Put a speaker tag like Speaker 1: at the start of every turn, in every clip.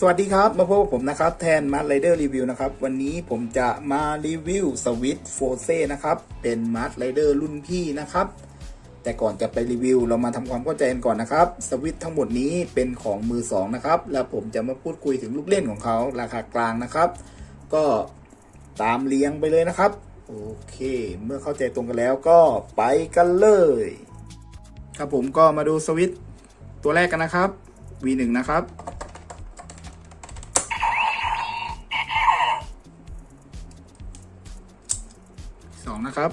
Speaker 1: สวัสดีครับมาพบกับผมนะครับแทนมาร์ r ไรเดอร์รีวิวนะครับวันนี้ผมจะมารีวิวสวิตโฟเซ่นะครับเป็นมาร์ r ไรเดอร์รุ่นพี่นะครับแต่ก่อนจะไปรีวิว เรามาทำความเข้าใจกันก่อนนะครับสวิตทั้งหมดนี้เป็นของมือสองนะครับแล้วผมจะมาพูดคุยถึงลูกเล่นของเขาราคากลางนะครับ ก็ตามเลี้ยงไปเลยนะครับโอเค เมื่อเข้าใจตรงกันแล้วก็ไปกันเลย ครับผมก็มาดูสวิตตัวแรกกันนะครับ V1 นะครับ นะครับ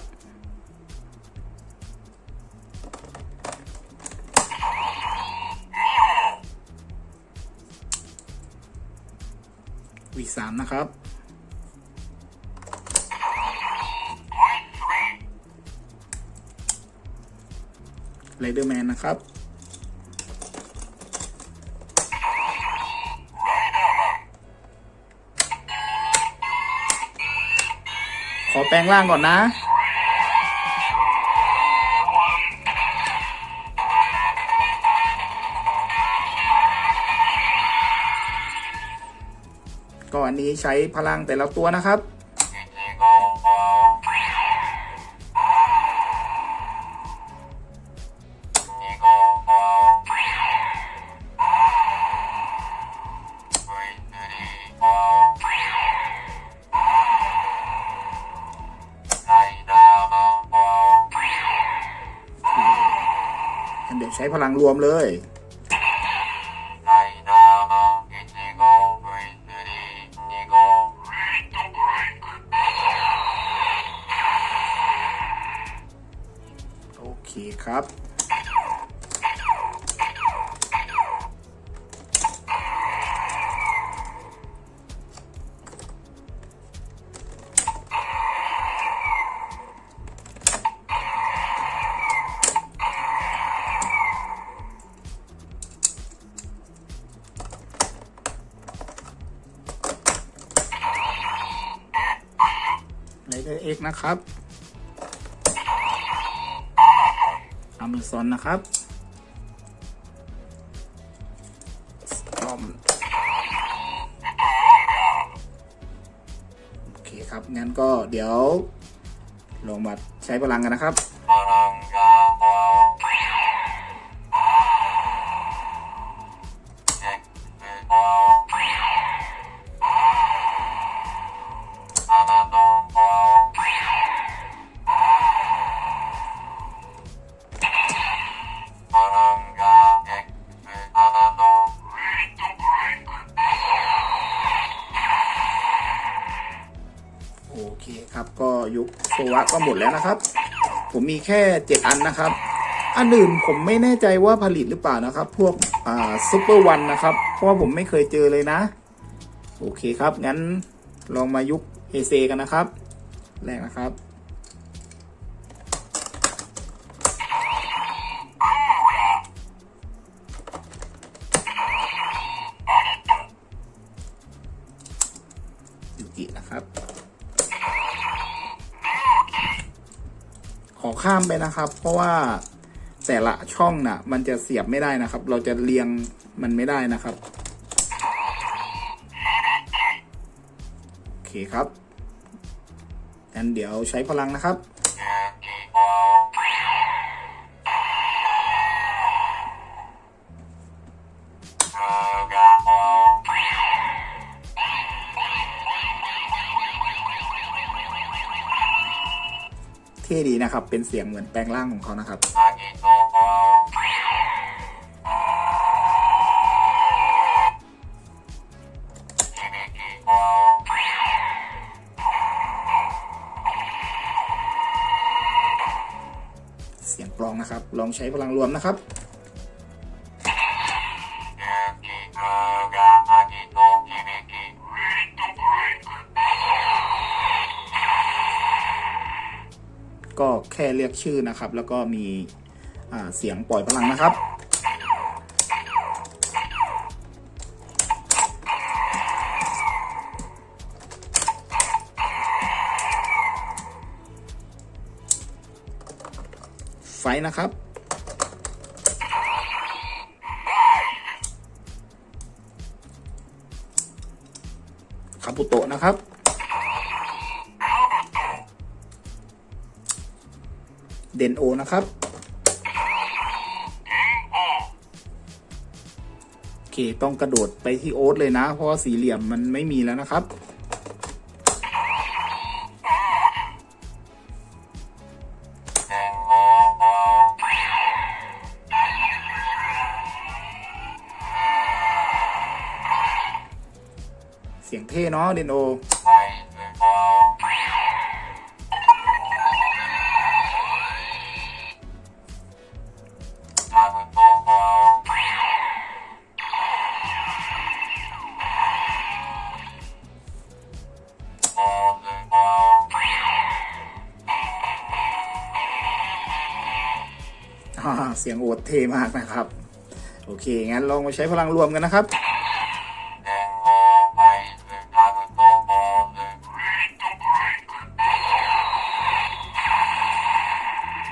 Speaker 1: วีสามนะครับไรเดอร์แมนนะครับขอแปลงร่างก่อนนะ นนี้ใช้พลังแต่ละตัวนะครับ เดี๋ยวใช้พลังรวมเลย เดอร์เอ็กนะครับอเมซอนนะครับสตอมโอเคครับงั้นก็เดี๋ยวลงมาใช้พลังกันนะครับ ครับ ก็ยุคโซวะก็หมดแล้วนะครับ ผมมีแค่เจ็ดอันนะครับ อันอื่นผมไม่แน่ใจว่าผลิตหรือเปล่านะครับ พวกอ่าซูเปอร์วันนะครับ เพราะว่าผมไม่เคยเจอเลยนะ โอเคครับ งั้นลองมายุคเอเซกันนะครับ แรกนะครับ ข้ามไปนะครับ เพราะว่าแต่ละช่องน่ะ มันจะเสียบไม่ได้นะครับ เราจะเรียงมันไม่ได้นะครับโอเคครับงั้นเดี๋ยวใช้พลังนะครับ ท่ดีนะครับ เป็นเสียงเหมือนแปลงร่างของเขานะครับ เสียงกลองนะครับ ลองใช้พลังรวมนะครับ แค่เรียกชื่อนะครับ แล้วก็มีเสียงปล่อยพลังนะครับ ไฟนะครับโปุโตะนะครับ เดนโอนะครับ โอเค ต้องกระโดดไปที่โอ๊ตเลยนะ เพราะสี่เหลี่ยมมันไม่มีแล้วนะครับ เสียงเท่เนาะเดนโอ เสียงโอดเทมากนะครับ โอเค งั้นลองมาใช้พลังรวมกันนะครับ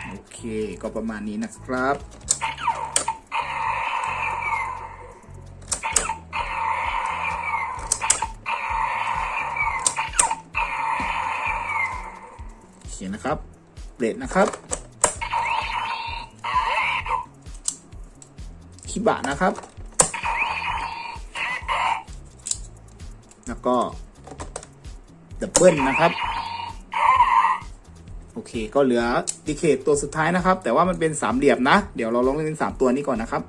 Speaker 1: โอเคก็ประมาณนี้นะครับเขียนนะครับเบรดนะครับ บะนะครับ แล้วก็ดับเบิลนะครับโอเค ก็เหลือดีเคทตัวสุดท้ายนะครับ แต่ว่ามันเป็นสามเหลี่ยมนะ เดี๋ยวเราลองเล่นสามตัวนี้ก่อนนะครับ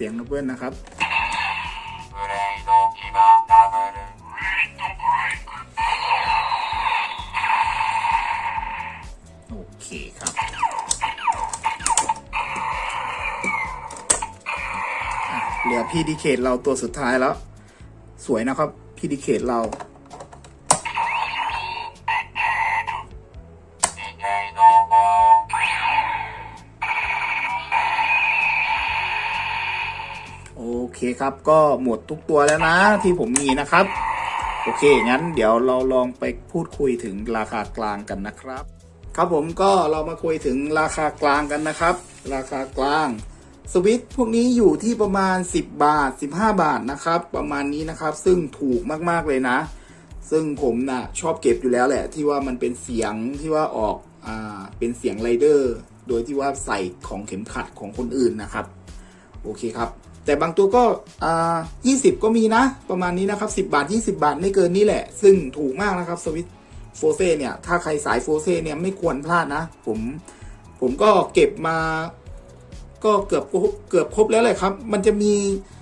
Speaker 1: เสียงนะเพื่อนะครับโอเคครับเหลือพีดีเคทเราตัวสุดท้ายแล้ว สวยนะครับพีดีเคทเรา เคครับ ก็หมดทุกตัวแล้วนะที่ผมมีนะครับ โอเค งั้นเดี๋ยวเราลองไปพูดคุยถึงราคากลางกันนะครับ ครับผมก็เรามาคุยถึงราคากลางกันนะครับ ราคากลางสวิตพวกนี้อยู่ที่ประมาณ 10 บาท 15 บาทนะครับ ประมาณนี้นะครับ ซึ่งถูกมากๆเลยนะ ซึ่งผมนะ่ะชอบเก็บอยู่แล้วแหละ ที่ว่ามันเป็นเสียงที่ว่าออกอ่าเป็นเสียงไรเดอร์โดยที่ว่าใส่ของเข็มขัดของคนอื่นนะครับ โอเคครับ แต่บางตัวก็อ่า20ก็มีนะ ประมาณนี้นะครับ10บาท 20 บาทไม่เกินนี้แหละ ซึ่งถูกมากนะครับสวิตโฟเซเนี่ย ถ้าใครสายโฟเซเนี่ยไม่ควรพลาดนะ ผมผมก็เก็บมา ก็เกือบเกือบครบแล้วเลยครับ มันจะมี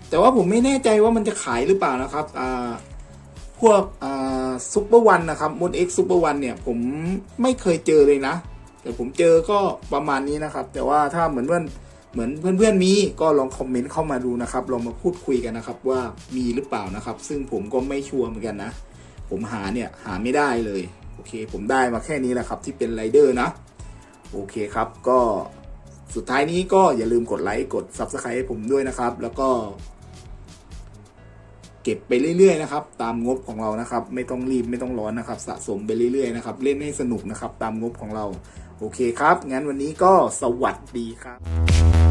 Speaker 1: แต่ว่าผมไม่แน่ใจว่ามันจะขายหรือเปล่านะครับอ่าพวกอ่าซุปเปอร์วันนะครับมดเอ็กซุปเปอร์วันเนี่ย ผมไม่เคยเจอเลยนะ แต่ผมเจอก็ประมาณนี้นะครับ แต่ว่าถ้าเหมือนเพื่อ เหมือนเพื่อนๆมีก็ลองคอมเมนต์เข้ามาดูนะครับลองมาพูดคุยกันนะครับว่ามีหรือเปล่านะครับ ซึ่งผมก็ไม่ชัวร์เหมือนกันนะ ผมหาเนี่ยหาไม่ได้เลยโอเค ผมได้มาแค่นี้แหละครับที่เป็นไรเดอร์นะโอเคครับก็สุดท้ายนี้ก็อย่าลืมกดไลค์กด Subscribe ให้ผมด้วยนะครับ แล้วก็ เก็บไปเรื่อยๆนะครับ ตามงบของเรานะครับ ไม่ต้องรีบไม่ต้องร้อนนะครับ สะสมไปเรื่อยๆนะครับ เล่นให้สนุกนะครับ ตามงบของเรา โอเคครับ งั้นวันนี้ก็สวัสดีครับ